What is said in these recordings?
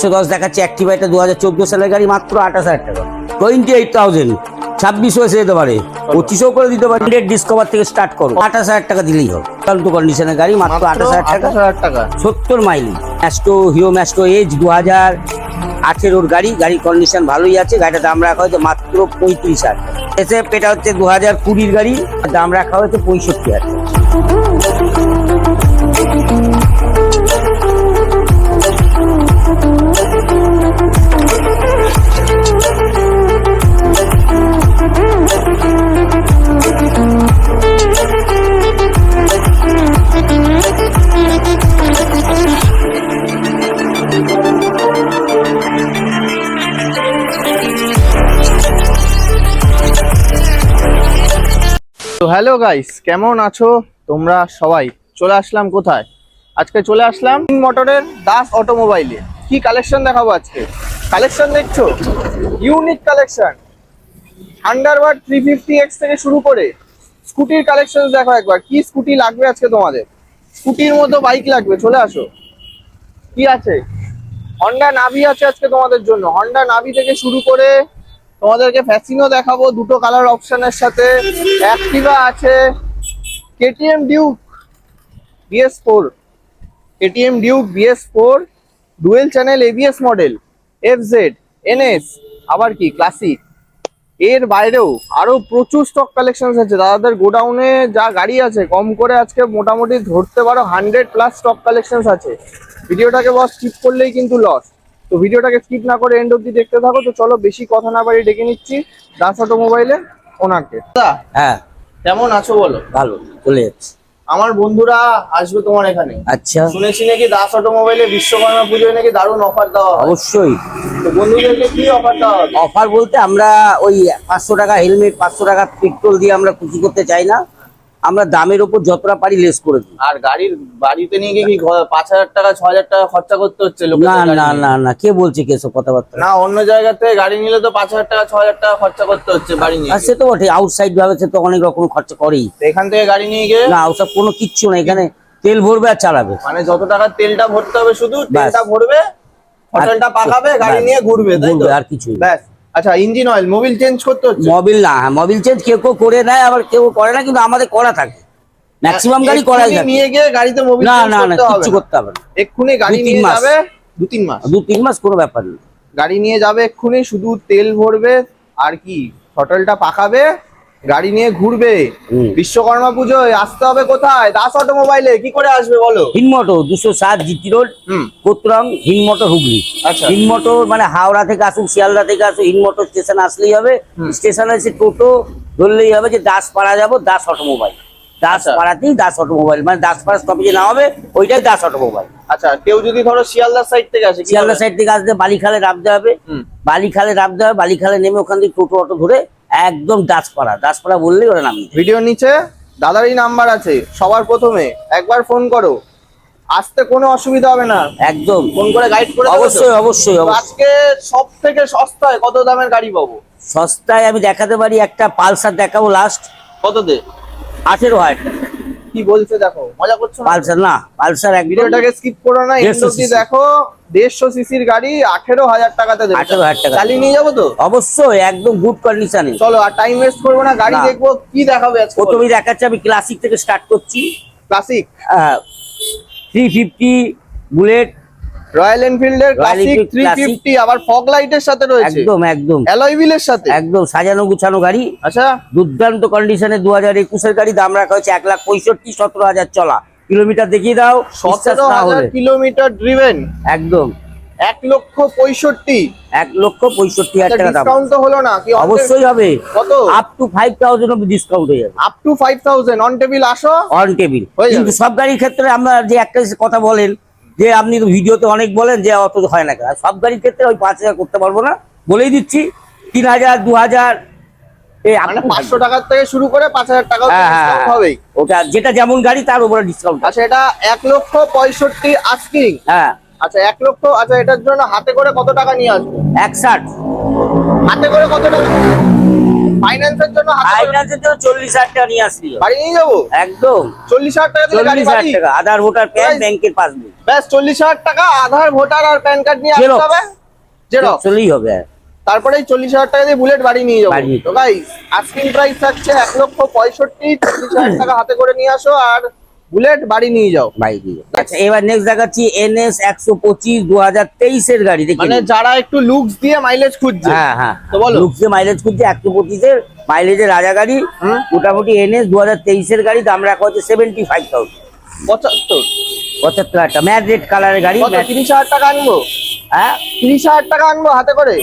একশো দশ দেখাচ্ছে অ্যাক্টিভাইটা দু হাজার চোদ্দ সালের গাড়ি মাত্র আঠাশ হাজার টাকা। টোয়েন্টি এইট থাউজেন্ড ছাব্বিশও এসে যেতে পারে পঁচিশও করে দিতে পারে। ডিসকভার থেকে স্টার্ট করো। আঠাশ হাজার টাকা দিলেই হবে। ফালতু কন্ডিশনের গাড়ি মাত্র আঠাশ হাজার টাকা। সত্তর mile Maestro Hero Maestro Edge দু হাজার আঠেরোর গাড়ি। গাড়ির কন্ডিশন ভালোই আছে। গাড়িটার দাম রাখা হয়েছে মাত্র পঁয়ত্রিশ হাজার এসে এটা হচ্ছে দু হাজার কুড়ির গাড়ি। দাম রাখা হয়েছে পঁয়ষট্টি হাজার তো হ্যালো গাইস, কেমন আছো? তোমরা সবাই। চলে আসলাম কোথায়? আজকে চলে আসলাম মোটরের দাস অটোমোবাইলে। কি কালেকশন দেখাবো আজকে? কালেকশন দেখছ? Unique collection Thunderbird three fifty X থেকে শুরু করে স্কুটির কালেকশন দেখো একবার। কি স্কুটি লাগবে আজকে তোমাদের? স্কুটির মতো বাইক লাগবে, চলে আসো। কি আছে? হন্ডা নাভি আছে আজকে তোমাদের জন্য। হন্ডা নাভি থেকে শুরু করে তোমাদেরকে ফ্যাসিনো দেখাবো, দুটো কালার অপশনের সাথে। অ্যাক্টিভা আছে KTM Duke BS four KTM Duke BS four dual channel ABS model F Z NS আবার কি ক্লাসিক এর বাইরেও আরও প্রচুর স্টক কালেকশন আছে। দাদাদের গোডাউনে যা গাড়ি আছে, কম করে আজকে মোটামুটি ধরতে পারো হান্ড্রেড প্লাস স্টক কালেকশন আছে। ভিডিওটাকে বস স্কিপ করলেই কিন্তু লস তো ভিডিওটাকে স্কিপ না করে এন্ড অব্দি দেখতে থাকো। তো চলো বেশি কথা না বাড়ি ডেকে নিচ্ছি দাস অটোমোবাইলে ওনাকে। হ্যাঁ। কেমন আছো বলো? ভালো চলে যাচ্ছে। আমার বন্ধুরা আসবে তোমার এখানে। আচ্ছা। শুনেছি নাকি দাস অটোমোবাইলে বিশ্বকর্মা পুজোয় নাকি দারুণ অফার দেওয়া অবশ্যই। তো বন্ধুদেরকে কি অফার দেওয়া অফার বলতে আমরা ওই পাঁচশো টাকা হেলমেট পাঁচশো টাকা পেট্রোল দিয়ে আমরা খুশি করতে চাই না। আমরা দামের ওপর যতটা পারি লেস করে দিই আর গাড়ির বাড়িতে নিয়ে গিয়ে কি পাঁচ হাজার টাকা ছ হাজার টাকা খরচা করতে হচ্ছে না না? না না কে বলছে কে সব কথাবার্তা? না অন্য জায়গাতে গাড়ি নিলে তো পাঁচ হাজার টাকা ছ হাজার টাকা খরচা করতে হচ্ছে বাড়ি নিয়ে সে তো বটে আউটসাইড ভাবে সে তো অনেক রকম খরচা করেই। এখান থেকে গাড়ি নিয়ে গিয়ে না ওসব কোনো কিচ্ছু না এখানে তেল ভরবে আর চালাবে। মানে যত টাকা তেলটা ভরতে হবে শুধু তেলটা ভরবে হোটেলটা পাকাবে গাড়ি নিয়ে ঘুরবে ঘুরবে, আর কিছুই না। ব্যাস। আচ্ছা ইঞ্জিন অয়েল মোবিল চেঞ্জ করতে হচ্ছে? মোবিল না হ্যাঁ মোবিল চেঞ্জ কেউ কেউ করে নেয় আবার কেউ করে না কিন্তু আমাদের করা থাকে। ম্যাক্সিমাম গাড়ি করাই যায় থাকে নিয়ে গিয়ে গাড়িতে মোবিল না না না না। করতে হবে না। এক্ষুনি গাড়ি নিয়ে যাবে দু তিন মাস। দু তিন মাস কোনো ব্যাপার না গাড়ি নিয়ে যাবে এক্ষুনি শুধু তেল ভরবে আর কি হোটেলটা পাকাবে গাড়ি নিয়ে ঘুরবে। বিশ্বকর্মা পুজোয় আসতে হবে কোথায়? দাস অটোমোবাইলে কি করে আসবে বলো? হিনমটো দুশো সাত জিটি রোড হুম। কোতরং হিনমটো হুগলি। আচ্ছা। হিনমটো মানে হাওড়া থেকে আসুন শিয়ালদা থেকে আসুন হিনমটো স্টেশন আসলেই হবে। স্টেশনে এসে টোটো ধরলেই হবে যে দাসপাড়া যাব দাস অটোমোবাইল। দাসপাড়াতেই দাস অটোমোবাইল মানে দাসপাড়া স্টপেজে না হবে ওইটাই দাস অটোমোবাইল। আচ্ছা কেউ যদি ধরো শিয়ালদার সাইড থেকে আসে কি শিয়ালদা হবে? সাইড থেকে আসতে বালিখালে নামতে হবে। বালিখালে নামতে হবে বালিখালে নেমে ওখান থেকে টোটো অটো ধরে একদম দাসপাড়া দাসপাড়া বললেই ওরা নাম ভিডিও নিচে দাদারই নাম্বার আছে সবার প্রথমে একবার ফোন করো। আসতে কোনো অসুবিধা হবে না। একদম। ফোন করে গাইড করে অবশ্যই অবশ্যই আজকে সব থেকে সস্তায় কত দামের গাড়ি পাবো? সস্তায় আমি দেখাতে পারি একটা পালসার দেখাবো লাস্ট কত দে আঠেরো হাজার। টাকা। কি বলছে দেখো মজা করছ পালসার না পালসার এক ভিডিওটাকে স্কিপ করো না CC দেখো দেড়শো সিসির গাড়ি আঠেরো হাজার টাকাতে দেবে। 18,000 টাকা। চালিয়ে নিয়ে যাব তো? অবশ্যই একদম গুড কন্ডিশনে চলো আর টাইম ওয়েস্ট করব না গাড়ি। দেখব কি দেখাবে আজকে প্রথমে দেখাচ্ছি আমি ক্লাসিক থেকে স্টার্ট করছি। Classic three fifty Bullet Royal এনফিল্ডের Royal Classic Enfield three Classic। Fifty আবার ফগ লাইটের সাথে রয়েছে। একদম একদম। অ্যালয় হুইলের সাথে? একদম সাজানো গুছানো গাড়ি। আচ্ছা। দুর্দান্ত কন্ডিশনে দু হাজার একুশের গাড়ি দাম রাখা হয়েছে এক লাখ পঁয়ষট্টি সতেরো হাজার চলা। কিলোমিটার দেখিয়ে দাও বিশ্বাস সতেরো না হাজার হলে। কিলোমিটার ড্রিভেন একদম। এক লক্ষ পঁয়ষট্টি। এক লক্ষ পঁয়ষট্টি হাজার টাকা দাম। ডিসকাউন্ট তো হলো না কি অবশ্যই হবে। কত? আপ টু ফাইভ থাউজেন্ড অব্দি ডিসকাউন্ট হয়ে যাবে। Up to five thousand on table আসো। অন টেবিল কিন্তু সব গাড়ির ক্ষেত্রে আমরা যে একটা কথা বলেন যে আপনি তো ভিডিওতে অনেক বলেন যে অত হয় না কেন। সব গাড়ির ক্ষেত্রে ওই পাঁচ হাজার করতে পারব না। বলেই দিচ্ছি তিন হাজার দু হাজার মানে পাঁচশো টাকার থেকে শুরু করে পাঁচ হাজার টাকা হ্যাঁ, হ্যাঁ, হ্যাঁ। হবেই ওটা যেটা যেমন গাড়ি তার উপরে ডিসকাউন্ট আচ্ছা এটা এক লক্ষ পঁয়ষট্টি আস্কিং হ্যাঁ। আচ্ছা এক লক্ষ আচ্ছা এটার জন্য হাতে করে কত টাকা নিয়ে আসব? একষাট। হাতে করে কত টাকা? ফাইন্যান্সের জন্য ফাইন্যান্সের জন্য চল্লিশ হাজার টাকা নিয়ে আসলি বাড়ি নিয়ে যাব? একদম। চল্লিশ হাজার টাকা দিলে গাড়ি বাড়ি? টাকা। আধার ভোটার প্যান ব্যাংকের পাসবুক ব্যাস চল্লিশ হাজার টাকা আধার ভোটার আর প্যান কার্ড নিয়ে আসতে হবে। জেরক্স চলেই হবে। তারপরে এই চল্লিশ হাজার টাকা দিয়ে বুলেট বাড়ি নিয়ে যাব। তো গাইস আস্কিং প্রাইস থাকছে এক লক্ষ পঁয়ষট্টি চল্লিশ হাজার টাকা হাতে করে নিয়ে আসো। আর বুলেট বাড়ি নিয়ে যাও। বাই দিয়ে আচ্ছা এবার নেক্সট দেখাচ্ছি এনএস একশো পঁচিশ দু হাজার তেইশের গাড়ি দেখি মানে যারা একটু লুকস দিয়ে মাইলেজ খুঁজছে। হ্যাঁ হ্যাঁ। তো বলো। লুকসে মাইলেজ করছে একশো পঁচিশের মাইলেজের রাজা গাড়ি। মোটামুটি এনএস দু হাজার তেইশের গাড়ি দাম রাখা হচ্ছে সেভেন্টি ফাইভ থাউজেন্ড পঁচাত্তর। পঁচাত্তর হাজার ম্যাট রেড কালারের গাড়ি কত? তিরিশ হাজার টাকা আনব। হ্যাঁ? তিরিশ হাজার টাকা আনব হাতে করে।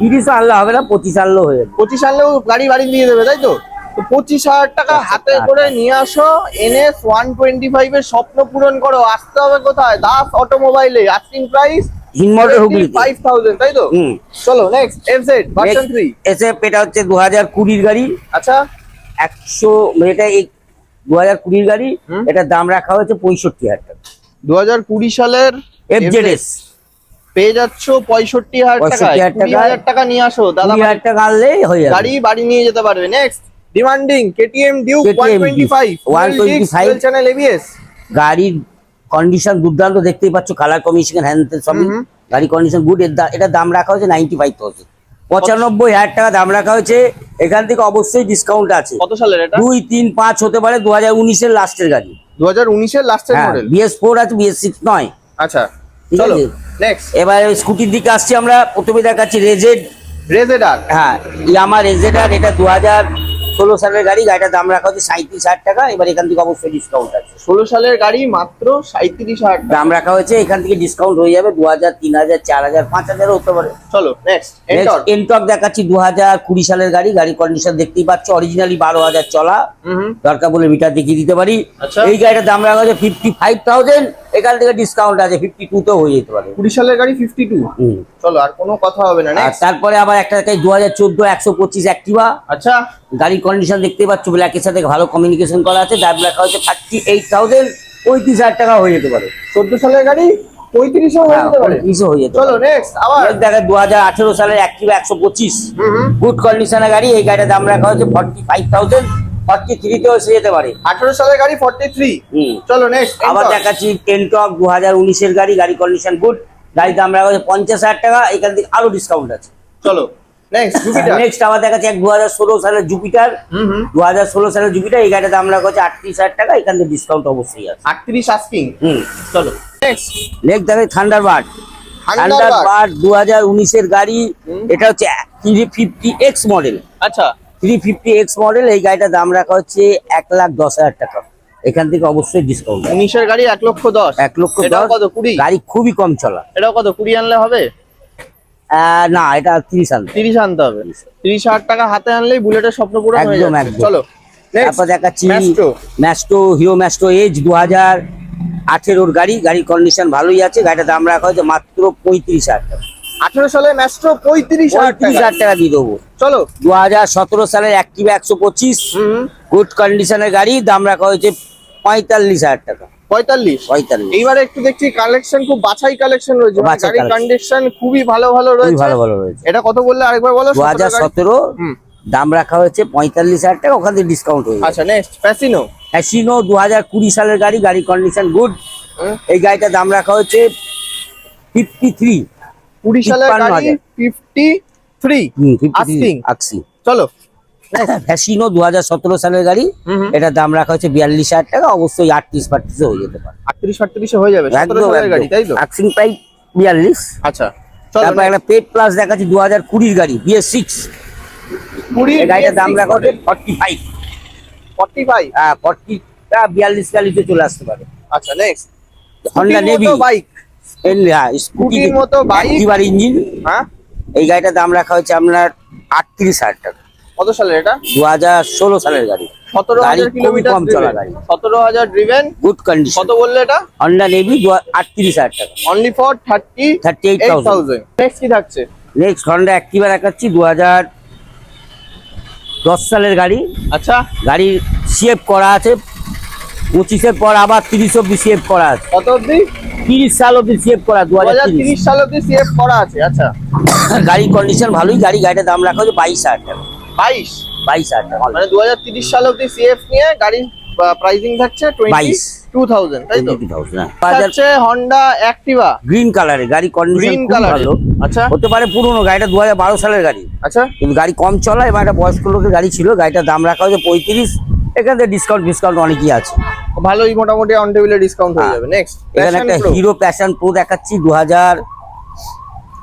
তিরিশ আনলে হবে না পঁচিশ আনলেও হয়ে যাবে। পঁচিশ আনলেও গাড়ি বাড়ি দিয়ে দেবে তাই তো? তো পঁচিশ হাজার টাকা হাতে করে নিয়ে আসো। এনএস ওয়ান টোয়েন্টি ফাইভ এর স্বপ্ন পূরণ করো। আসতে হবে কোথায়? দাস অটোমোবাইলে। আস্কিং প্রাইস হুগলি তাই তো? চলো নেক্সট এফজেড ভার্সন এটা হচ্ছে দু হাজার গাড়ি। আচ্ছা। একশো এটা এই দু কুড়ির গাড়ি। হুম। এটার দাম রাখা হয়েছে পঁয়ষট্টি হাজার টাকা। দু হাজার কুড়ি সালের এফজেডএস পেয়ে যাচ্ছ পঁয়ষট্টি হাজার টাকা 65,000 টাকা নিয়ে আসো দাদা হাজার টাকা আনলেই হয়ে যাবে। গাড়ি বাড়ি নিয়ে যেতে পারবে। Next demanding KTM KTM one 125 channel ABS গাড়ির কন্ডিশন দুর্দান্ত দেখতেই পাচ্ছ কালার কমিশন হ্যান্ড সবই। হুম। গাড়ি কন্ডিশন গুড এটা দাম রাখা হয়েছে নাইনটি ফাইভ থাউজেন্ড পঁচানব্বই হাজার টাকা দাম রাখা হয়েছে এখান থেকে অবশ্যই ডিসকাউন্ট আছে। কত সালের এটা? দুই তিন পাঁচ হতে পারে দু হাজার উনিশের লাস্টের গাড়ি। দু হাজার উনিশের লাস্টের মডেল বিএস ফোর আছে বিএস সিক্স নয়। আচ্ছা ঠিক চলো আছে। নেক্সট এবার স্কুটির দিকে আসছি আমরা প্রথমে দেখাচ্ছি রেজেড রেজেডার হ্যাঁ ইয়ামা রেজেডার এটা দু হাজার ষোলো সালের গাড়ি গাড়িটার দাম রাখা হচ্ছে সাঁত্রিশ হাজার টাকা এবার এখান থেকে অবশ্যই ডিসকাউন্ট আছে। ষোলো সালের গাড়ি মাত্র সাঁত্রিশ হাজার দাম রাখা হয়েছে এখান থেকে ডিসকাউন্ট হয়ে যাবে দু হাজার তিন হাজার চার হাজার পাঁচ হাজারও হতে পারে। চলো নেক্সট এনটক দেখাচ্ছি দু হাজার কুড়ি সালের গাড়ি গাড়ি কন্ডিশন দেখতেই পাচ্ছ অরিজিনালি বারো হাজার চলা। দরকার বলে মিটার দেখিয়ে দিতে পারি। আচ্ছা। এই গাড়িটার দাম রাখা হচ্ছে ফিফটি ফাইভ থাউজেন্ড এখান থেকে ডিসকাউন্ট আছে ফিফটি টু তো হয়ে যেতে পারে। কুড়ি সালের গাড়ি ফিফটি টু। চলো আর কোনো কথা হবে না তারপরে আবার একটা দু হাজার চোদ্দ একশো পঁচিশ অ্যাক্টিভা আচ্ছা। গাড়ির কন্ডিশন দেখতেই পাচ্ছ ব্ল্যাকের সাথে ভালো কমিউনিকেশন করা আছে দাম রাখা হচ্ছে থার্টি এইট থাউজেন্ড পঁয়ত্রিশ হাজার টাকা হয়ে যেতে পারে। চোদ্দ সালের গাড়ি পঁয়ত্রিশও হয়ে যেতে পারে? পঁয়ত্রিশও হয়ে যেতে চলো নেক্সট আবার। দেখা দু হাজার আঠেরো সালের অ্যাক্টিভা একশো পঁচিশ। গুড কন্ডিশনের গাড়ি এই গাড়ির দাম রাখা হচ্ছে ফর্টি ফাইভ থাউজেন্ড ফর্টি থ্রিতেও এসে যেতে পারে। আঠারো সালের গাড়ি ফর্টি থ্রি হুম। চলো নেক্সট আবার দেখাচ্ছি টেনটক দু হাজার উনিশের গাড়ি গাড়ি কন্ডিশন গুড গাড়ির দাম রাখা হচ্ছে পঞ্চাশ হাজার টাকা এখান থেকে আরও ডিসকাউন্ট আছে। চলো। নেক্সট আবার দেখাচ্ছি এক দু হাজার ষোলো সালের জুপিটার দু হাজার ষোলো সালের জুপিটার এই গাড়ির দাম রাখা হচ্ছে আটত্রিশ হাজার টাকা এখান থেকে ডিসকাউন্ট অবশ্যই আছে। আটত্রিশ আস্কিং হুম। চলো। নেক্সট নেক্সট দেখে থান্ডারবার্ড থান্ডারবার্ড দু হাজার উনিশের গাড়ি এটা হচ্ছে থ্রি ফিফটি এক্স মডেল আচ্ছা। থ্রি ফিফটি এক্স মডেল এই গাড়িটার দাম রাখা হচ্ছে এক লাখ দশ হাজার টাকা। এখান থেকে অবশ্যই ডিসকাউন্ট উনিশের গাড়ি এক লক্ষ দশ। এক লক্ষ দশ। গাড়ি খুবই কম চলা। এটাও কত? কুড়ি আনলে হবে? না এটা তিরিশ আনতে তিরিশ আনতে হবে। তিরিশ। হাজার টাকা হাতে আনলেই বুলেটের স্বপ্ন হয়ে যাবে একদম। চলো তারপর দেখাচ্ছি ম্যাস্টো হিরো ম্যাস্টো এজ দু হাজার আঠেরোর গাড়ি। গাড়ির কন্ডিশন ভালোই আছে। গাড়িটার দাম রাখা হয়েছে মাত্র পঁয়ত্রিশ হাজার টাকা। আঠেরো সালে ম্যাস্ট্রো পঁয়ত্রিশ হাজার টাকা। দিয়ে দেবো। চলো। দু হাজার সতেরো সালের অ্যাক্টিভা একশো পঁচিশ। গুড কন্ডিশনের গাড়ি। দাম রাখা হয়েছে পঁয়তাল্লিশ হাজার টাকা। পঁয়তাল্লিশ। পঁয়তাল্লিশ। এইবারে একটু দেখছি কালেকশন খুব বাছাই কালেকশন রয়েছে। মানে গাড়ির কন্ডিশন খুবই ভালো ভালো রয়েছে। ভালো ভালো রয়েছে। এটা কত বললে আরেকবার বলো? দু হাজার সতেরো দাম রাখা হয়েছে পঁয়তাল্লিশ হাজার টাকা ওখান থেকে ডিসকাউন্ট হয়ে আচ্ছা নেক্সট ফ্যাসিনো অ্যাসিনো দু হাজার কুড়ি সালের গাড়ি গাড়ি কন্ডিশন গুড এই গাড়িটার দাম রাখা হয়েছে ফিফটি থ্রি কুড়ি সালের গাড়ি। Fifty three. আক্সি চলো। ফ্যাসিনো দু হাজার সতেরো সালের গাড়ি। এটার দাম রাখা হচ্ছে বিয়াল্লিশ হাজার টাকা। অবশ্যই আটত্রিশ ফাটত্রিশে হয়ে যেতে পারে। আটত্রিশ আটত্রিশে হয়ে যাবে আক্সিং প্রাইস বিয়াল্লিশ। আচ্ছা তারপর একটা পেট প্লাস দেখাচ্ছি দু হাজার কুড়ির গাড়ি বিএস সিক্স। গাড়িটার দাম রাখা হচ্ছে ফর্টি ফাইভ ফর্টি ফাইভ হ্যাঁ ফর্টিটা বিয়াল্লিশ গাড়িতে চলে আসতে পারে। আচ্ছা নেক্সট হন্ডা নেভি বাইক স্কুটির মতো। ইঞ্জিন হ্যাঁ? এই গাড়িটার দাম রাখা হচ্ছে আপনার আটত্রিশ হাজার টাকা। কত সালের এটা? দু হাজার ষোলো সালের গাড়ি। সতেরো গাড়ি হাজার কিলোমিটার কম চলা গাড়ি। সতেরো হাজার ড্রিভেন গুড কন্ডিশন কত বললে এটা? হন্ডা নেভি আটত্রিশ হাজার টাকা। Only for thirty thirty eight thousand next কি থাকছে? নেক্সট হন্ডা অ্যাক্টিভা দেখাচ্ছি দু হাজার দশ সালের গাড়ি। আচ্ছা। গাড়ির সিএফ করা আছে। পঁচিশের পর আবার তিরিশ অব্দি সিএফ করা আছে। কত অব্দি তিরিশ সাল অব্দি সিএফ করা দু হাজার তিরিশ। তিরিশ সাল অব্দি সিএফ করা আছে আচ্ছা। গাড়ির কন্ডিশন ভালোই গাড়ি গাড়িটার দাম রাখা হচ্ছে বাইশ হাজার টাকা। বাইশ? বাইশ হাজার মানে দু হাজার তিরিশ সাল অব্দি সিএফ নিয়ে গাড়ির প্রাইসিং থাকছে 22 টু থাউজেন্ড তাই তো? হন্ডা অ্যাক্টিভা গ্রিন কালারের গাড়ি কন্ডিশন কালার ভালো। আচ্ছা। হতে পারে পুরনো গাড়িটা দু হাজার বারো সালের গাড়ি। আচ্ছা। কিন্তু গাড়ি কম চলা এবার একটা বয়স্ক লোকের গাড়ি ছিল গাড়িটার দাম রাখা হয়েছে পঁয়ত্রিশ। এখান থেকে ডিসকাউন্ট ডিসকাউন্ট অনেকই আছে। ভালোই মোটামুটি অন টেবিলে ডিসকাউন্ট হয়ে হ্যাঁ। যাবে। নেক্সট এখানে একটা হিরো প্যাশন প্রো দেখাচ্ছি দু হাজার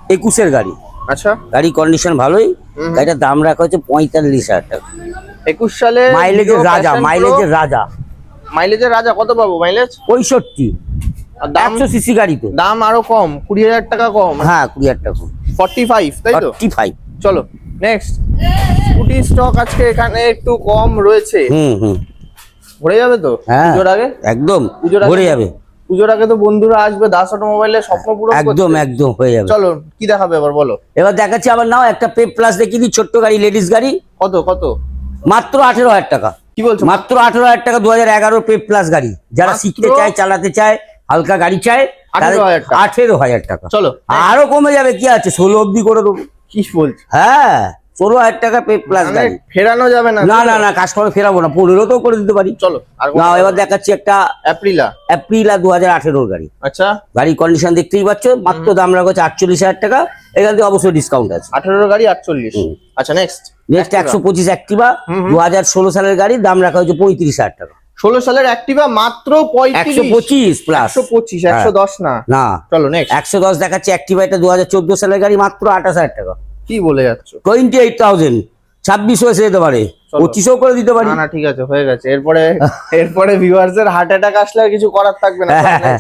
একুশের গাড়ি। আচ্ছা। গাড়ি কন্ডিশন ভালোই। গাড়িটার দাম রাখা হচ্ছে পঁয়তাল্লিশ হাজার টাকা। একুশ সালে মাইলেজের রাজা মাইলেজের রাজা। মাইলেজের রাজা কত পাবো মাইলেজ? পঁয়ষট্টি। একশো সিসি গাড়ি তো দাম আরও কম কুড়ি হাজার টাকা কম। হ্যাঁ কুড়ি হাজার টাকা ফর্টি ফাইভ তাই তো? ফর্টি ফাইভ চলো নেক্সট স্কুটি স্টক আজকে এখানে একটু কম রয়েছে। হুম হুম। ভরে যাবে তো? হ্যাঁ আগে? একদম ভরে যাবে। পুজোর আগে তো বন্ধুরা আসবে দাস অটোমোবাইলে স্বপ্ন পূরণ একদম একদম হয়ে যাবে। চলো কি দেখাবে এবার বলো? এবার দেখাচ্ছি আবার নাও একটা পে প্লাস দেখিয়ে দিই ছোট্ট গাড়ি লেডিস গাড়ি। কত কত? মাত্র আঠেরো হাজার টাকা। কি বলছো? মাত্র আঠেরো হাজার টাকা দু হাজার এগারো পে প্লাস গাড়ি। যারা শিখতে চায় চালাতে চায় হালকা গাড়ি চায় 18,000 টাকা। আঠেরো হাজার টাকা। চলো। আরও কমে যাবে কি আছে? ষোলো অব্দি করে দেবো। কি বলছো? হ্যাঁ। ষোলো হাজার টাকা প্লাস মানে গাড়ি। ফেরানো যাবে না না না না কাস্টমার ফেরাবো না পনেরো তো করে দিতে পারি। চলো না এবার দেখাচ্ছি একটা এপ্রিল আর দু হাজার আঠেরোর গাড়ি। আচ্ছা। গাড়ির কন্ডিশন দেখতেই পাচ্ছ মাত্র দাম রাখা আটচল্লিশ হাজার টাকা এখান থেকে অবশ্যই ডিসকাউন্ট আছে। আঠারো গাড়ি আটচল্লিশ। আচ্ছা নেক্সট নেক্সট একশো পঁচিশ অ্যাক্টিভা। দু হাজার ষোলো সালের গাড়ি দাম রাখা হচ্ছে পঁয়ত্রিশ হাজার টাকা। ষোলো সালের অ্যাক্টিভা মাত্র একশো পঁচিশ প্লাস একশো পঁচিশ একশো দশ না। না। চলো নেক্সট একশো দশ দেখাচ্ছে অ্যাক্টিভা এটা দু হাজার চোদ্দ সালের গাড়ি মাত্র আঠাশ হাজার টাকা। কি বলে যাচ্ছ? টোয়েন্টি এইট থাউজেন্ড ছাব্বিশও এসে যেতে পারে। পঁচিশও করে দিতে পারি। না ঠিক আছে হয়ে গেছে। এরপরে এরপরে ভিউয়ার্স এর হার্ট অ্যাটাক আসলে আর কিছু করার থাকবে না হ্যাঁ, হ্যাঁ।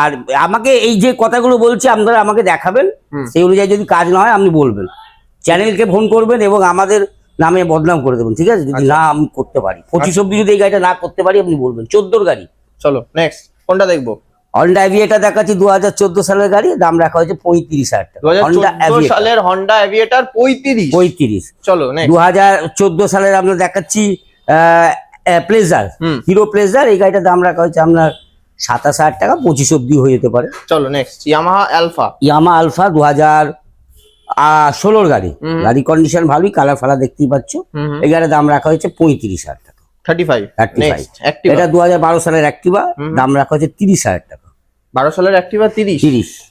আর আমাকে এই যে কথাগুলো বলছি আপনারা আমাকে দেখাবেন। সেই অনুযায়ী যদি কাজ না হয় আপনি বলবেন। চ্যানেলকে ফোন করবেন এবং আমাদের নামে বদনাম করে দেবেন ঠিক আছে? যদি আচ্ছা। না আমি করতে পারি। পঁচিশ অব্দি যদি এই গাড়িটা না করতে পারি আপনি বলবেন। চোদ্দোর গাড়ি। চলো নেক্সট কোনটা দেখব? হন্ডা অ্যাভিয়েটার দেখাচ্ছি দু হাজার চোদ্দ সালের গাড়ি দাম রাখা হয়েছে পঁয়ত্রিশ হাজার টাকা। হন্ডা অ্যাভিয়েটার সালের হন্ডা এভিয়েটার পঁয়ত্রিশ। পঁয়ত্রিশ। চলো দু হাজার চোদ্দ সালের আমরা দেখাচ্ছি প্লেজার হিরো প্লেজার এই গাড়িটার দাম রাখা হয়েছে আপনার সাতাশ হাজার টাকা পঁচিশ অব্দি হয়ে যেতে পারে। চলো next Yamaha Alpha Yamaha Alpha দু হাজার ষোলোর গাড়ি। গাড়ি কন্ডিশন ভালোই কালার ফালা দেখতেই পাচ্ছ। এই গাড়ির দাম রাখা হয়েছে পঁয়ত্রিশ হাজার 35 নেক্সট অ্যাক্টিভা এটা দু হাজার বারো সালের অ্যাক্টিভা হুম। দাম রাখা তিরিশ হাজার টাকা। বারো সালের অ্যাক্টিভা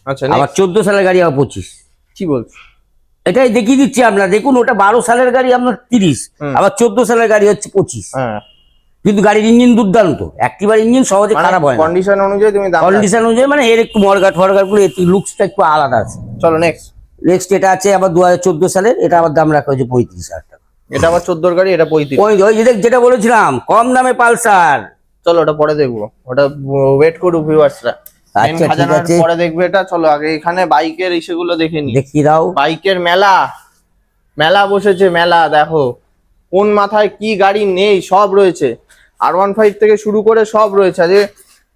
আচ্ছা আবার next, চোদ্দ সালের গাড়ি আবার পঁচিশ। কি বলছো? এটাই দেখিয়ে দিচ্ছি দেখুন ওটা বারো সালের গাড়ি আপনার তিরিশ হুম। আবার চোদ্দ সালের গাড়ি হচ্ছে হ্যাঁ। কিন্তু গাড়ির ইঞ্জিন দুর্দান্ত অ্যাক্টিভার ইঞ্জিন সহজে খারাপ হয় কন্ডিশন অনুযায়ী তুমি কন্ডিশন অনুযায়ী মানে এর একটু মরগাট ফরগাটগুলো লুকসটা একটু আলাদা আছে। চলো নেক্সট নেক্সট এটা আছে আবার দু হাজার চোদ্দ সালের এটা আবার দাম রাখা হয়েছে পঁয়ত্রিশ হাজার। এটা আবার চোদ্দোর গাড়ি এটা পঁয়ত্রিশ। ওই ওই যেটা বলেছিলাম কম দামে পালসার। চলো ওটা পরে দেখব। ওটা ওয়েট করুক ভিউয়ার্সরা আচ্ছা, ঠিক আছে। পরে দেখবে এটা চলো আগে এখানে বাইকের ইসেগুলো দেখে নি দেখিয়ে দাও। বাইকের মেলা। মেলা বসেছে মেলা দেখো। কোন মাথায় কি গাড়ি নেই সব রয়েছে। আর ওয়ান ফাইভ থেকে শুরু করে সব রয়েছে। আজকে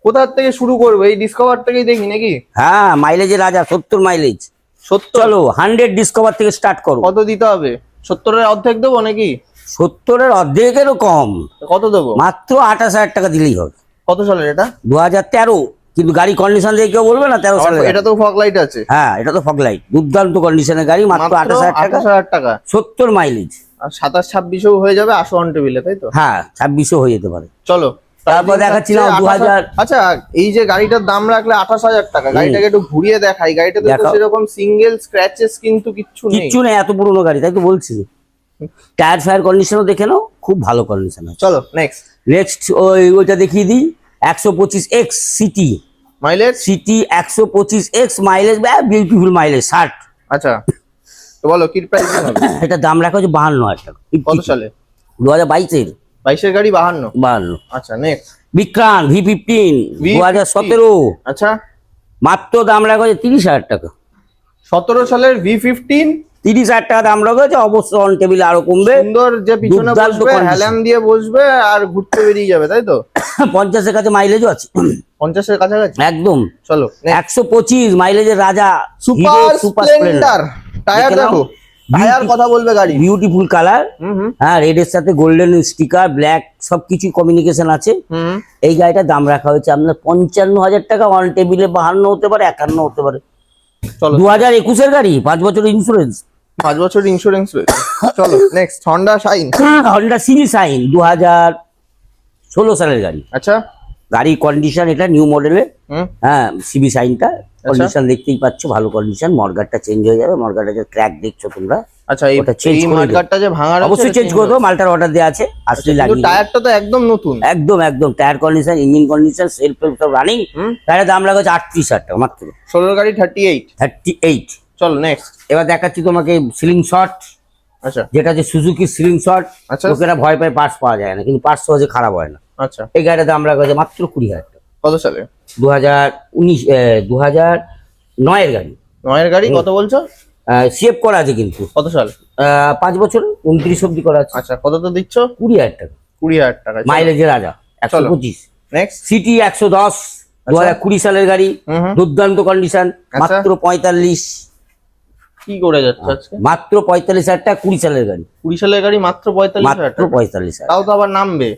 কোথার থেকে শুরু করব? এই ডিসকভার থেকেই দেখি নাকি? হ্যাঁ মাইলেজের রাজা সত্তর মাইলেজ সত্তর? চলো হান্ড্রেড ডিসকভার থেকে স্টার্ট করো। কত দিতে হবে? সত্তরের অর্ধেক দেবো নাকি? সত্তরের অর্ধেকেরও কম। কত দেবো? মাত্র আঠাশ হাজার টাকা দিলেই হবে। কত সালের এটা? দু হাজার তেরো। কিন্তু গাড়ি কন্ডিশন দেখে কেউ বলবে না তেরো সালের এটা তো ফগ লাইট আছে। হ্যাঁ এটা তো ফগলাইট দুর্দান্ত কন্ডিশনের গাড়ি মাত্র আঠাশ হাজার টাকা। আঠাশ হাজার টাকা। সত্তর মাইলেজ আর সাতাশ ছাব্বিশেও হয়ে যাবে আসো অন টেবিলে তাই তো? হ্যাঁ ছাব্বিশও হয়ে যেতে পারে। চলো। তারপর দেখাচ্ছি না, আঠাশ 2000 আচ্ছা এই যে গাড়িটার দাম রাখলে আঠাশ হাজার টাকা গাড়িটাকে একটু ঘুরিয়ে দেখাই। গাড়িটাতে তো। সেরকম সিঙ্গেল স্ক্র্যাচেস কিন্তু কিচ্ছু নেই। কিচ্ছু নেই এত পুরোনো গাড়ি তাই তো বলছি। টায়ার ফায়ার কন্ডিশনও দেখে নাও খুব ভালো কন্ডিশন আছে। চলো নেক্সট নেক্সট ওই ওইটা দেখিয়ে দিই একশো পঁচিশ এক্স সিটি মাইলেজ সিটি একশো পঁচিশ এক্স মাইলেজ বিউটিফুল মাইলেজ ষাট। আচ্ছা তো বলো কি প্রাইসিং এটা দাম রাখা হচ্ছে বাহান্ন হাজার টাকা। কত সালে? দু হাজার বাইশের। বাইশের গাড়ি বাহান্ন? বাহান্ন। আচ্ছা নেক্সট বিক্রান্ত ভি ফিফটিন দু হাজার সতেরো। আচ্ছা। মাত্র দাম রাখা হচ্ছে তিরিশ হাজার টাকা। সতেরো সালের ভি ফিফটিন? তিরিশ হাজার টাকা দাম রাখা হচ্ছে অবশ্যই অন টেবিল আরও কমবে। সুন্দর যে পিছনে বসবে। হেলান দিয়ে বসবে আর ঘুরতে বেরিয়ে যাবে তাই তো? পঞ্চাশের কাছে মাইলেজও আছে। পঞ্চাশের কাছাকাছি? একদম। চলো একশো পঁচিশ মাইলেজের রাজা সুপার সুপার স্প্লেন্ডার টায়ার দেখো। টায়ার কথা বলবে গাড়ি। বিউটিফুল কালার হ্যাঁ রেডের সাথে গোল্ডেন স্টিকার ব্ল্যাক সবকিছু কমিউনিকেশন আছে। এই গাড়িটার দাম রাখা হয়েছে আপনার পঞ্চান্ন হাজার টাকা অন টেবিলে বাহান্ন হতে পারে একান্ন হতে পারে। চলো। দু হাজার একুশের গাড়ি পাঁচ বছর ইন্স্যুরেন্স পাঁচ বছর ইন্স্যুরেন্স রয়েছে। চলো নেক্সট হন্ডা শাইন হন্ডা সিরি সাইন দু হাজার ষোলো সালের গাড়ি। আচ্ছা। গাড়ির কন্ডিশন এটা নিউ মডেলের হ্যাঁ সিবি সাইনটা। কন্ডিশন দেখতেই পাচ্ছ ভালো কন্ডিশন মর্গারটা চেঞ্জ হয়ে যাবে মর্গারটা যে ক্র্যাক দেখছ তোমরা আচ্ছা এই দিও। মার্কারটা যে ভাঙার আছে অবশ্যই চেঞ্জ করে দেবো মালটার অর্ডার দেওয়া আছে আসলে কিন্তু লাগিয়ে টায়ারটা তো একদম নতুন। একদম একদম tyre condition engine condition self ফেলফ সব রানিং টায়ারের দাম লাগাচ্ছে আটত্রিশ হাজার টাকা মাত্র। ষোলোর গাড়ি থার্টি এইট থার্টি এইট চলো নেক্সট এবার দেখাচ্ছি তোমাকে সিলিং শট আচ্ছা। যেটা যে সুজুকি সিলিং শট আচ্ছা। লোকেরা ভয় পায় পার্টস পাওয়া যায় না কিন্তু পার্টস সহজে খারাপ হয় না। আচ্ছা। এই গাড়িটার দাম লাগাচ্ছে মাত্র কুড়ি হাজার কত সালে? দু হাজার উনিশ দু হাজার নয়ের গাড়ি। নয়ের গাড়ি কত বলছো? সেভ করা আছে কিন্তু। কত সাল? পাঁচ বছর উনত্রিশ অব্দি করা আছে। আচ্ছা কত তো দিচ্ছ? কুড়ি হাজার টাকা। কুড়ি হাজার টাকা মাইলেজের রাজা একশো পঁচিশ। নেক্সট সিটি একশো দশ দু হাজার কুড়ি সালের গাড়ি দুর্দান্ত কন্ডিশন আচ্ছা। মাত্র পঁয়তাল্লিশ। কি করে যাচ্ছে আজকে? মাত্র পঁয়তাল্লিশ হাজার টাকা কুড়ি সালের গাড়ি। কুড়ি সালের গাড়ি মাত্র পঁয়তাল্লিশ হাজার মাত্র পঁয়তাল্লিশ হাজার। তাও তো আবার নামবে।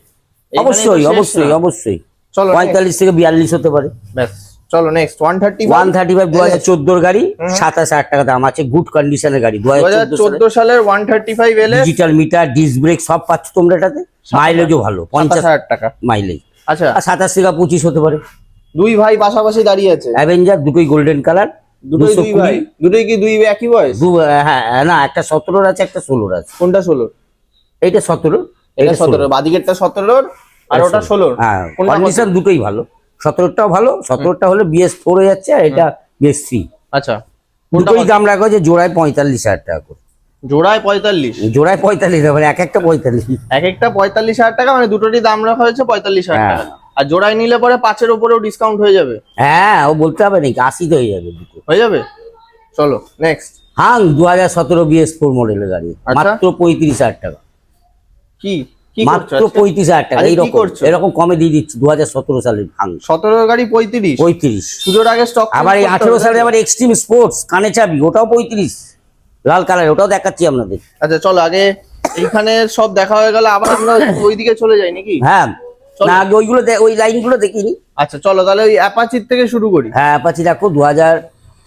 অবশ্যই অবশ্যই অবশ্যই। চলো। পঁয়তাল্লিশ থেকে বিয়াল্লিশ হতে পারে। ব্যাস চলো next one thirty one thirty five দু হাজার চোদ্দোর গাড়ি সাতাশ হাজার টাকা দাম আছে গুড কন্ডিশনের গাড়ি দু হাজার চোদ্দ সালের। ওয়ান থার্টি ফাইভ এলে ডিজিটাল মিটার ডিস্ক ব্রেক সব পাচ্ছ তোমরা এটাতে? মাইলেজও ভালো পঞ্চাশ হাজার টাকা। মাইলেজ আচ্ছা। আর সাতাশ থেকে পঁচিশ হতে পারে। দুই ভাই পাশাপাশি দাঁড়িয়ে আছে। অ্যাভেঞ্জার দুটোই গোল্ডেন কালার দুটোই দুই ভাই। দুটোই কি দুই একই বয়স? হ্যাঁ না একটা সতেরোর আছে একটা ষোলোর আছে। কোনটা ষোলো? এইটা সতেরো এটা সতেরো বাদিকেরটা সতেরোর আর ওটা ষোলোর। হ্যাঁ কন্ডিশন দুটোই ভালো। সতেরোটাও ভালো সতেরোটা হলে বিএস ফোর হয়ে যাচ্ছে আর এটা বিএস থ্রি আচ্ছা দুটোই দাম রাখা হচ্ছে জোড়ায় পঁয়তাল্লিশ হাজার টাকা করে। জোড়ায় পঁয়তাল্লিশ? জোড়ায় পঁয়তাল্লিশ মানে এক একটা পঁয়তাল্লিশ। এক একটা পঁয়তাল্লিশ হাজার টাকা মানে দুটোরই দাম রাখা হয়েছে পঁয়তাল্লিশ হাজার হ্যাঁ। টাকা আর জোড়ায় নিলে পরে পাঁচের ওপরেও ডিসকাউন্ট হয়ে যাবে। হ্যাঁ ও বলতে হবে নাকি আশিতে হয়ে যাবে দুটো। হয়ে যাবে? চলো নেক্সট হাং দু হাজার সতেরো বিএস ফোর মডেলের গাড়ি। আচ্ছা। মাত্র পঁয়ত্রিশ হাজার টাকা। কি? মাত্র পঁয়ত্রিশ হাজার টাকা এইরকম এরকম কমে দিয়ে দিচ্ছি দু হাজার সতেরো সালের হাং সতেরো গাড়ি পঁয়ত্রিশ? পঁয়ত্রিশ। পুজোর আগে স্টক আবার এই আঠেরো সালে আবার এক্সট্রিম স্পোর্টস কানে চাবি ওটাও পঁয়ত্রিশ। লাল কালার ওটাও দেখাচ্ছি আপনাদের। আচ্ছা চলো আগে এইখানে সব দেখা হয়ে গেল আবার আমরা ওইদিকে চলে যাই নাকি? হ্যাঁ না আগে ওইগুলো ওই লাইনগুলো দেখিনি। আচ্ছা চলো তাহলে ওই অ্যাপাচির থেকে শুরু করি। হ্যাঁ অ্যাপাচি দেখো দু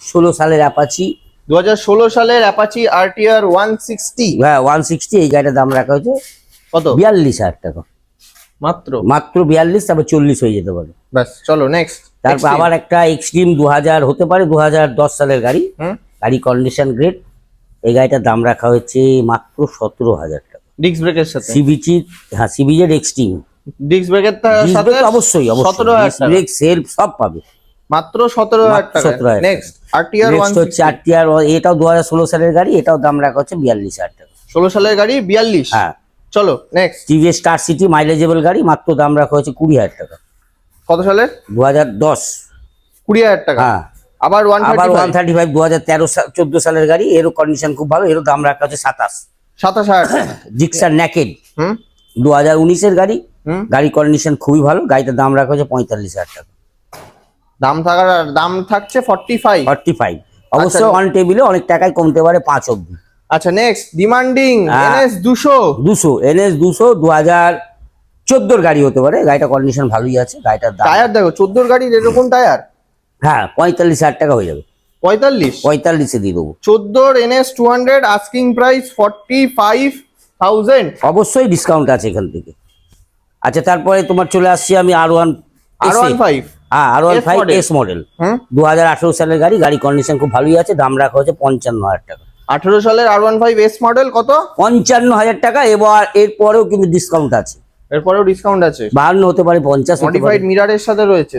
ষোলো সালের অ্যাপাচি দু হাজার ষোলো সালের অ্যাপাচি আরটিআর ওয়ান সিক্সটি হ্যাঁ ওয়ান সিক্সটি এই গাড়িটার দাম রাখা হয়েছে। কত? বিয়াল্লিশ হাজার টাকা। মাত্র? মাত্র বিয়াল্লিশ তারপর চল্লিশ হয়ে যেতে পারে। ব্যাস চলো নেক্সট তারপর আবার একটা এক্সট্রিম দু হাজার হতে পারে দু হাজার দশ সালের গাড়ি। গাড়ি কন্ডিশন গ্রেড এই গাড়িটার দাম রাখা হয়েছে মাত্র সতেরো হাজার টাকা। ডিস্ক ব্রেকের সাথে? সিবিচি হ্যাঁ সিবিজের এক্সট্রিম ডিস্ক ব্রেকের সাথে অবশ্যই হাজার ব্রেক সেলফ সব পাবে। মাত্র সতেরো হাজার টাকা। 17,000 নেক্সট আরটিআর ওয়ান হচ্ছে আরটি আর এটাও দু হাজার ষোলো সালের গাড়ি এটাও দাম রাখা হচ্ছে বিয়াল্লিশ হাজার টাকা। ষোলো সালের গাড়ি বিয়াল্লিশ? হ্যাঁ। চলো নেক্সট টিভিএস স্টার সিটি মাইলেজেবল গাড়ি মাত্র দাম রাখা হয়েছে কুড়ি হাজার টাকা। কত সালের দু হাজার দশ। কুড়ি হাজার টাকা। হ্যাঁ। আবার ওয়ান আবার ওয়ান থার্টি ফাইভ দু হাজার তেরো চোদ্দ সালের গাড়ি এরও কন্ডিশন খুব ভালো এরও দাম রাখা হচ্ছে সাতাশ। সাতাশ হাজার। জিক্সার ন্যাকেড হুম। দু হাজার উনিশের গাড়ি। হুম। গাড়ি কন্ডিশন খুবই ভালো গাড়িটার দাম রাখা হচ্ছে পঁয়তাল্লিশ হাজার টাকা। দাম থাকার দাম থাকছে ফর্টি ফাইভ ফর্টি ফাইভ অবশ্য। অন টেবিলে অনেক টাকায় কমতে পারে পাঁচ অব্দি আচ্ছা নেক্সট ডিমান্ডিং। এনএস দুশো। দুশো এনএস দুশো দু হাজার চোদ্দোর গাড়ি হতে পারে। গাড়িটা কন্ডিশন ভালোই আছে গাড়িটার দাম। টায়ার দেখো চোদ্দোর গাড়ির এরকম টায়ার হ্যাঁ পঁয়তাল্লিশ হাজার টাকা হয়ে যাবে। পঁয়তাল্লিশ? পঁয়তাল্লিশে দিয়ে দেবো। চোদ্দোর NS two hundred asking price forty five thousand অবশ্যই ডিসকাউন্ট আছে এখান থেকে। আচ্ছা তারপরে তোমার চলে আসছি আমি আর ওয়ান আর ওয়ান ফাইভ হ্যাঁ R one five. S model দু হাজার আঠেরো সালের গাড়ি গাড়ি কন্ডিশন খুব ভালোই আছে। দাম রাখা হচ্ছে পঞ্চান্ন হাজার টাকা। আঠেরো সালের R one five S model কত? পঞ্চান্ন হাজার টাকা এবার এরপরেও কিন্তু ডিসকাউন্ট আছে। এরপরেও ডিসকাউন্ট আছে? বাহান্ন হতে পারে পঞ্চাশ মডিফাইড মিরারের সাথে রয়েছে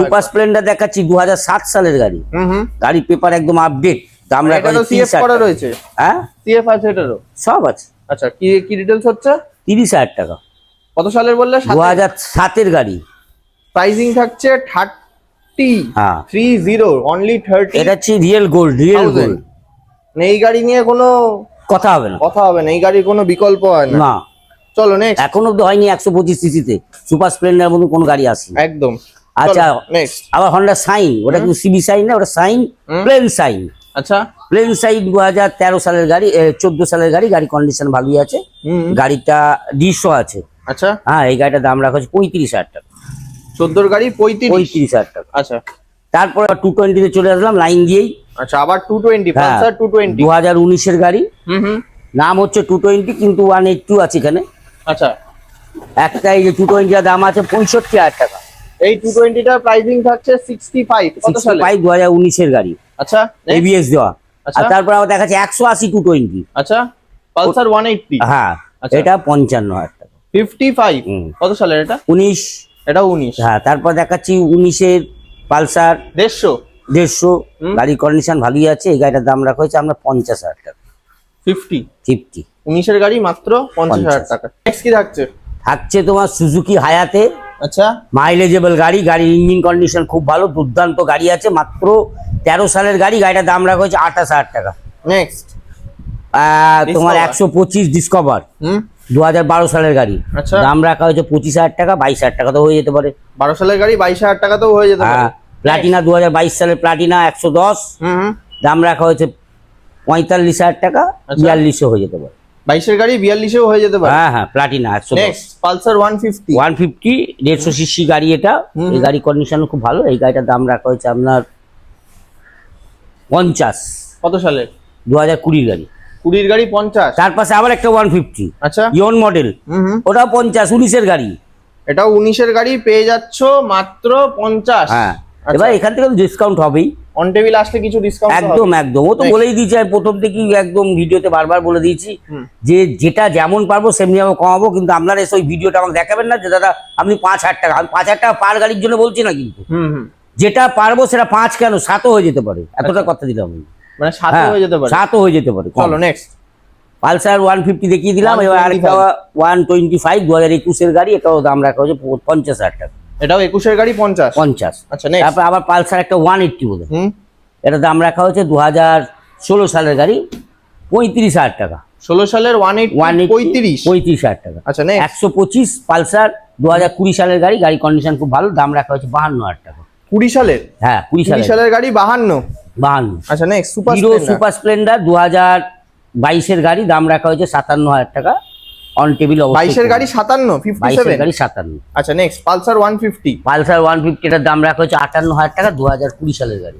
সুপার স্প্লেন্ডার দেখাচ্ছি দু হাজার সাত সালের গাড়ি। হুম হুম। গাড়ির পেপার একদম আপডেট দাম রাখা তো হচ্ছে সিএফ করা রয়েছে? হ্যাঁ? সিএফ আছে এটারও? সব আছে। আচ্ছা কি কি ডিটেলস হচ্ছে? তিরিশ হাজার টাকা। কত সালের বললে? দু হাজার সাতের গাড়ি। প্রাইসিং থাকছে থার্টি হ্যাঁ। থ্রি জিরো অনলি থার্টি এটা হচ্ছে রিয়েল গোল্ড রিয়েল গোল্ড এই গাড়ি নিয়ে কোনো কথা হবে না। কথা হবে না এই গাড়ির কোনো বিকল্প হয় না। না। চলো নেক্সট এখন অব্দি হয়নি একশো পঁচিশ সিসিতে। সুপার স্প্লেন্ডার মতো কোনো গাড়ি আসেনি। একদম। আচ্ছা নেক্সট আবার হন্ডা সাইন ওটা কিন্তু সিবি সাইন না? ওটা সাইন প্লেন সাইন আচ্ছা। প্লেন সাইন দু হাজার তেরো সালের গাড়ি চোদ্দ সালের গাড়ি গাড়ি কন্ডিশন ভালোই আছে। গাড়িটা ডিশও আছে। আচ্ছা। হ্যাঁ এই গাড়িটার দাম রাখা হচ্ছে পঁয়ত্রিশ হাজার টাকা। চোদ্দোর গাড়ি পঁয়ত্রিশ। পঁয়ত্রিশ হাজার টাকা। আচ্ছা। তারপরে টু টোয়েন্টিতে চলে আসলাম লাইন দিয়েই। আচ্ছা আবার টু টোয়েন্টি হ্যাঁ পালসার টু টোয়েন্টি দু হাজার উনিশের গাড়ি। হুম নাম হচ্ছে টু টোয়েন্টি কিন্তু ওয়ান এইট টু আছে এখানে। আচ্ছা। একটা এই যে টু টোয়েন্টির দাম আছে পঁয়ষট্টি হাজার টাকা। এই টু টোয়েন্টিটার প্রাইসিং থাকছে সিক্সটি ফাইভ কত সিক্সটি সালে? ফাইভ দু হাজার উনিশের গাড়ি। আচ্ছা? এবিএস দেওয়া। আচ্ছা। আর তারপর আবার দেখাচ্ছে একশো আশি টু টোয়েন্টি আচ্ছা পালসার ওয়ান এইটটি হ্যাঁ আচ্ছা। এটা পঞ্চান্ন হাজার টাকা। ফিফটি ফাইভ হুম। কত সালের এটা? উনিশ। এটা উনিশ। হ্যাঁ তারপর দেখাচ্ছি উনিশের পালসার। দেড়শো। দেড়শো গাড়ির কন্ডিশন ভালোই আছে এই গাড়িটার দাম রাখা হয়েছে আমরা পঞ্চাশ হাজার টাকা। ফিফটি ফিফটি উনিশের গাড়ি মাত্র পঞ্চাশ হাজার টাকা। নেক্সট কি থাকছে? থাকছে তোমার সুজুকি হায়াতে আচ্ছা। মাইলেজেবল গাড়ি গাড়ির ইঞ্জিন কন্ডিশন খুব ভালো দুর্দান্ত গাড়ি আছে মাত্র তেরো সালের গাড়ি গাড়িটার দাম রাখা হয়েছে আঠাশ হাজার টাকা। নেক্সট তোমার একশো পঁচিশ ডিসকভার হুম? দু হাজার বারো সালের গাড়ি। আচ্ছা। দাম রাখা হয়েছে পঁচিশ হাজার টাকা বাইশ হাজার টাকা তো হয়ে যেতে পারে। বারো সালের গাড়ি বাইশ হাজার টাকা তো হয়ে যেতে হ্যাঁ। পারে। প্লাটিনা দু হাজার বাইশ সালের প্লাটিনা একশো দশ। দাম রাখা হয়েছে পঁয়তাল্লিশ হাজার টাকা আচ্ছা। বিয়াল্লিশে হয়ে যেতে পারে। বাইশের গাড়ি বিয়াল্লিশেও হয়ে যেতে পারে? হ্যাঁ হ্যাঁ প্লাটিনা একশো Pulsar one fifty. One fifty দেড়শো সিসি গাড়ি এটা। এই গাড়ি কন্ডিশন খুব ভালো। এই গাড়িটার দাম রাখা হয়েছে আপনার পঞ্চাশ। কত সালের? দু হাজার কুড়ির গাড়ি। কুড়ির গাড়ি পঞ্চাশ। তার পাশে আবার একটা ওয়ান ফিফটি। আচ্ছা। ইয়ন মডেল। ওটাও পঞ্চাশ উনিশের গাড়ি। এটাও উনিশের গাড়ি পেয়ে যাচ্ছ মাত্র পঞ্চাশ। হ্যাঁ। এবার এখান থেকে তো ডিসকাউন্ট হবেই। অন টেবিল আসলে কিছু ডিসকাউন্ট একদম একদম। ও তো বলেই দিয়েছে আমি প্রথম থেকেই একদম ভিডিওতে বারবার বলে দিয়েছি যে যেটা যেমন পারব সেমনি আমি কমাবো কিন্তু আপনারা এসে ওই ভিডিওটা আমাকে দেখাবেন না যে দাদা আপনি পাঁচ হাজার টাকা আমি পাঁচ হাজার টাকা পার গাড়ির জন্য বলছি না কিন্তু। হুম হুম। যেটা পারব সেটা পাঁচ কেন? সাতও হয়ে যেতে পারে। এতটা কথা দিলাম আমি। মানে সাথে হ্যাঁ, হয়ে যেতে পারে। সাতও হয়ে যেতে পারে চলো নেক্সট পালসার ওয়ান ফিফটি দেখিয়ে দিলাম এবার আরেকটা ওয়ান টোয়েন্টি ফাইভ দু হাজার একুশের গাড়ি এটাও দাম রাখা হয়েছে পঞ্চাশ হাজার টাকা। এটাও একুশের গাড়ি পঞ্চাশ? পঞ্চাশ। আচ্ছা নেক্সট তারপর আবার পালসার একটা ওয়ান এইটটি বলে। হুম। এটা দাম রাখা হয়েছে দু হাজার ষোলো সালের গাড়ি পঁয়ত্রিশ হাজার টাকা। ষোলো সালের ওয়ান এইট ওয়ান পঁয়ত্রিশ। পঁয়ত্রিশ হাজার টাকা। আচ্ছা নেক্সট একশো পঁচিশ পালসার দু হাজার কুড়ি সালের গাড়ি গাড়ি কন্ডিশন খুব ভালো দাম রাখা হয়েছে বাহান্ন হাজার টাকা। কুড়ি সালের? হ্যাঁ কুড়ি সালের। গাড়ি বাহান্ন। বাহান্ন। আচ্ছা next super Hero Super Splendor দু হাজার বাইশের গাড়ি দাম রাখা হয়েছে সাতান্ন হাজার টাকা। অন টেবিল বাইশের গাড়ি সাতান্ন বাইশের সেভেন গাড়ি সাতান্ন। আচ্ছা next Pulsar one fifty Pulsar one ফিফটিটার দাম রাখা হয়েছে আটান্ন হাজার টাকা দু হাজার কুড়ি সালের গাড়ি।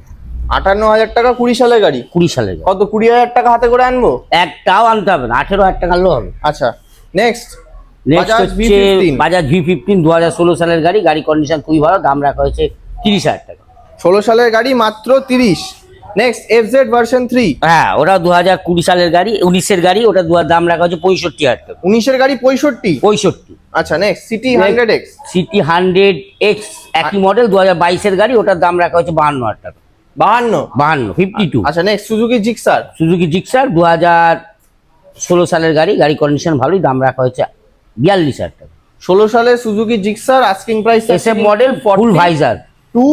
আটান্ন হাজার টাকা কুড়ি সালের গাড়ি? কুড়ি সালের গাড়ি। কত কুড়ি হাজার টাকা হাতে করে আনব? একটাও আনতে হবে না আঠেরো হাজার টাকা আনলেও হবে আচ্ছা নেক্সট নেক্সট বাজাজ হচ্ছে V15 বাজাজ ভি ফিফটিন দু হাজার ষোলো সালের গাড়ি গাড়ি কন্ডিশন খুবই ভালো দাম রাখা হয়েছে তিরিশ হাজার টাকা। ষোলো সালের গাড়ি মাত্র তিরিশ। Next F Z version three হ্যাঁ ওটা দু হাজার কুড়ি সালের গাড়ি উনিশের গাড়ি ওটা দাম রাখা হচ্ছে পঁয়ষট্টি হাজার টাকা। উনিশের গাড়ি পঁয়ষট্টি? পঁয়ষট্টি। আচ্ছা next CT hundred X CT hundred X একই মডেল দু হাজার বাইশের গাড়ি ওটার দাম রাখা হচ্ছে বাহান্ন হাজার টাকা। বাহান্ন? বাহান্ন ফিফটি টু আচ্ছা next Suzuki Gixxer Suzuki Gixxer দু হাজার ষোলো সালের গাড়ি গাড়ি কন্ডিশন ভালোই দাম রাখা হয়েছে বিয়াল্লিশ হাজার টাকা। ষোলো সালে Suzuki Gixxer asking price S F model full visor two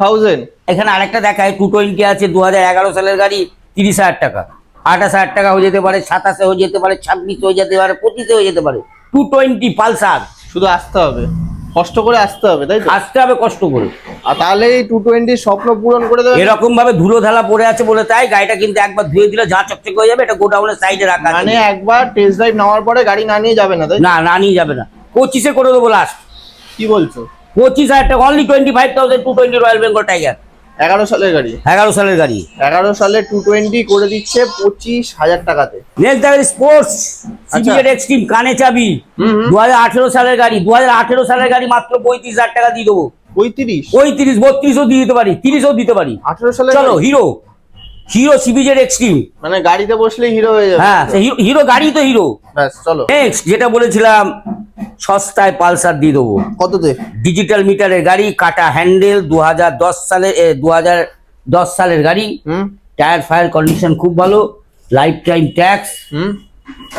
thousand এখানে আরেকটা দেখায় টু টোয়েন্টি আছে দু হাজার এগারো সালের গাড়ি তিরিশ হাজার টাকা। আঠাশ হাজার টাকা হয়ে যেতে পারে সাতাশে হয়ে যেতে পারে ছাব্বিশে হয়ে যেতে পারে পঁচিশে হয়ে যেতে পারে। Two twenty Pulsar. শুধু আসতে হবে। কষ্ট করে আসতে হবে তাই আসতে হবে কষ্ট করে। আর তাহলে এই টু টোয়েন্টির স্বপ্ন পূরণ করে দেবে? এরকম ভাবে ধুলো ধালা পড়ে আছে বলে তাই গাড়িটা কিন্তু একবার ধুয়ে দিলে ঝাঁ চকচক হয়ে যাবে এটা গোডাউনের সাইডে রাখা। মানে একবার টেস্ট ড্রাইভ নেওয়ার পরে গাড়ি না নিয়ে যাবে না তাই না না নিয়ে যাবে না। পঁচিশে করে দেবো লাস্ট কি বলছো? পঁচিশ হাজার টাকা only twenty five thousand two twenty royal Bengal tiger এগারো সালের গাড়ি। এগারো সালের গাড়ি। এগারো সালে টু টোয়েন্টি করে দিচ্ছে পঁচিশ হাজার টাকাতে। নেক্সট দেখেন স্পোর্টস আচ্ছা। সিবিএড এক্সট্রিম কানে চাবি। দু হাজার আঠেরো সালের গাড়ি দু হাজার আঠেরো সালের গাড়ি মাত্র পঁয়ত্রিশ হাজার টাকা দিয়ে দেবো। পঁয়ত্রিশ? পঁয়ত্রিশ বত্রিশও দিয়ে দিতে পারি তিরিশও দিতে পারি। আঠেরো সালে চলো হিরো। হিরো সিবিজের এক্সট্রিম মানে গাড়িতে বসলে হিরো হয়ে যাবে। হ্যাঁ হিরো- হিরো গাড়ি তো হিরো ব্যাস চলো। নেক্সট যেটা বলেছিলাম সস্তায় পালসার দিয়ে দেবো। কততে? ডিজিটাল মিটারের গাড়ি কাটা হ্যান্ডেল দু হাজার দশ সালে দু সালের গাড়ি। টায়ার ফায়ার কন্ডিশন খুব ভালো। লাইফ টাইম ট্যাক্স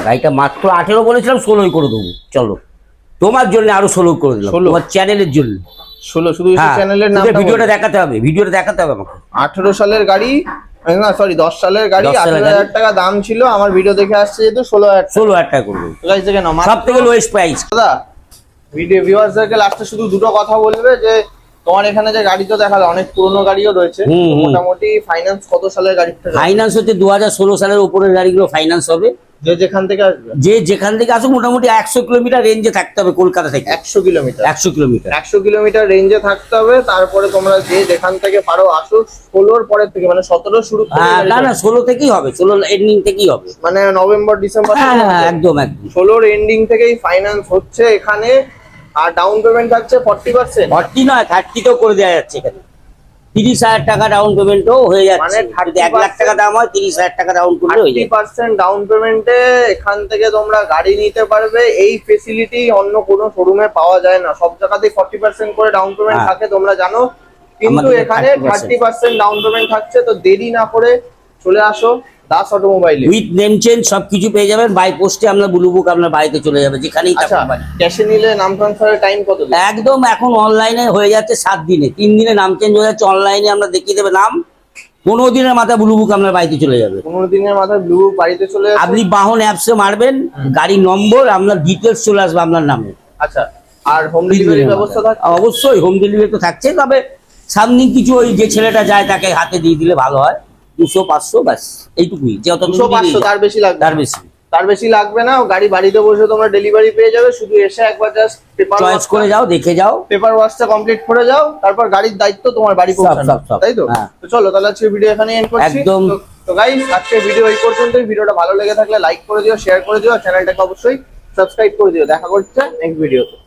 গাড়িটা মাত্র আঠেরো বলেছিলাম ষোলোই করে দেবো। চলো। তোমার জন্য আরও ষোলো করে দিলাম। 16 তোমার চ্যানেলের জন্য। ষোলো শুধু চ্যানেলের নাম ভিডিওটা দেখাতে হবে ভিডিওটা দেখাতে হবে আমাকে। আঠেরো সালের গাড়ি না সরি দশ সালের গাড়ি 10 সালের আঠেরো। হাজার টাকা দাম ছিল আমার ভিডিও দেখে আসছে যেহেতু ষোলো হাজার ষোলো হাজার টাকা করব গাড়ি থেকে নাও সব থেকে লোয়েস্ট প্রাইস দাদা ভিডিও ভিউয়ার্সদেরকে লাস্টে শুধু দুটো কথা বলবে যে তোমার এখানে যে গাড়ি তো দেখাল অনেক পুরনো গাড়িও রয়েছে। মোটামুটি ফাইন্যান্স কত সালের গাড়ি ফাইন্যান্স হচ্ছে দু হাজার ষোলো সালের উপরের গাড়িগুলো ফাইন্যান্স হবে। যে যেখান থেকে আসবে। যে যেখান থেকে আসুক মোটামুটি একশো কিলোমিটার রেঞ্জে থাকতে হবে কলকাতা থেকে। একশো কিলোমিটার। একশো কিলোমিটার। একশো কিলোমিটার রেঞ্জে থাকতে হবে তারপরে তোমরা যে যেখান থেকে পারো আসো ষোলোর পরের থেকে মানে সতেরো শুরু হ্যাঁ, না না ষোলো থেকেই হবে ষোলো এন্ডিং থেকেই হবে। মানে নভেম্বর ডিসেম্বর হ্যাঁ হ্যাঁ একদম একদম। ষোলোর এন্ডিং থেকেই ফাইন্যান্স হচ্ছে এখানে আর ডাউন পেমেন্ট থাকছে ফর্টি পার্সেন্ট ফর্টি নয় থার্টিতেও করে দেওয়া যাচ্ছে এখানে। তিরিশ হাজার টাকা ডাউন পেমেন্টও হয়ে যাচ্ছে। মানে যদি এক লাখ 30% টাকা দাম হয় তিরিশ হাজার টাকা ডাউন করলে হয়ে পার্সেন্ট ডাউন পেমেন্টে এখান থেকে তোমরা গাড়ি নিতে পারবে। এই ফেসিলিটি অন্য কোনো শোরুমে পাওয়া যায় না। সব জায়গাতেই ফর্টি পার্সেন্ট করে ডাউন পেমেন্ট হ্যাঁ। থাকে তোমরা জানো। কিন্তু এখানে থার্টি পার্সেন্ট ডাউন পেমেন্ট থাকছে তো দেরি না করে চলে আসো। দাস অটোমোবাইলে। উইথ নেম চেঞ্জ সবকিছু পেয়ে যাবেন। বাই পোস্টে আপনার ব্লু বুক আপনার বাড়িতে চলে যাবে যেখানেই আচ্ছা থাকুন। ক্যাশে নিলে নাম ট্রান্সফারের টাইম কত একদম এখন অনলাইনে হয়ে যাচ্ছে সাত দিনে। তিন দিনে নাম চেঞ্জ হয়ে যাচ্ছে অনলাইনে আমরা দেখিয়ে দেবে নাম। পনেরো দিনের মাথায় ব্লু বুক আপনার বাড়িতে চলে যাবে। পনেরো দিনের মাথায় ব্লু বাড়িতে চলে আপনি বাহন অ্যাপসে মারবেন গাড়ির নম্বর আপনার ডিটেলস চলে আসবে আপনার নামে। আচ্ছা আর হোম ডেলিভারির ব্যবস্থা অবশ্যই হোম ডেলিভারি তো থাকছে তবে সামনে কিছু ওই যে ছেলেটা যায় তাকে হাতে দিয়ে দিলে ভালো হয়। দুশো পাঁচশো ব্যাস এইটুকুই দুশো পাঁচশো তার বেশি লাগবে তার। বেশি তার বেশি লাগবে না গাড়ি বাড়িতে বসে তোমরা ডেলিভারি পেয়ে যাবে শুধু এসে একবার জাস্ট পেপার চয়েস করে যাও দেখে যাও পেপার ওয়ার্কটা কমপ্লিট করে যাও তারপর গাড়ির দায়িত্ব তোমার বাড়ি পৌঁছানো। তাই তো হ্যাঁ। তো চলো তাহলে আজকে ভিডিও এখানে এন্ড করছি একদম। তো- তো গাইস আজকে ভিডিও এই পর্যন্তই ভিডিওটা ভালো লেগে থাকলে লাইক করে দিও শেয়ার করে দিও চ্যানেলটাকে অবশ্যই সাবস্ক্রাইব করে দিও দেখা করছে নেক্সট ভিডিওতে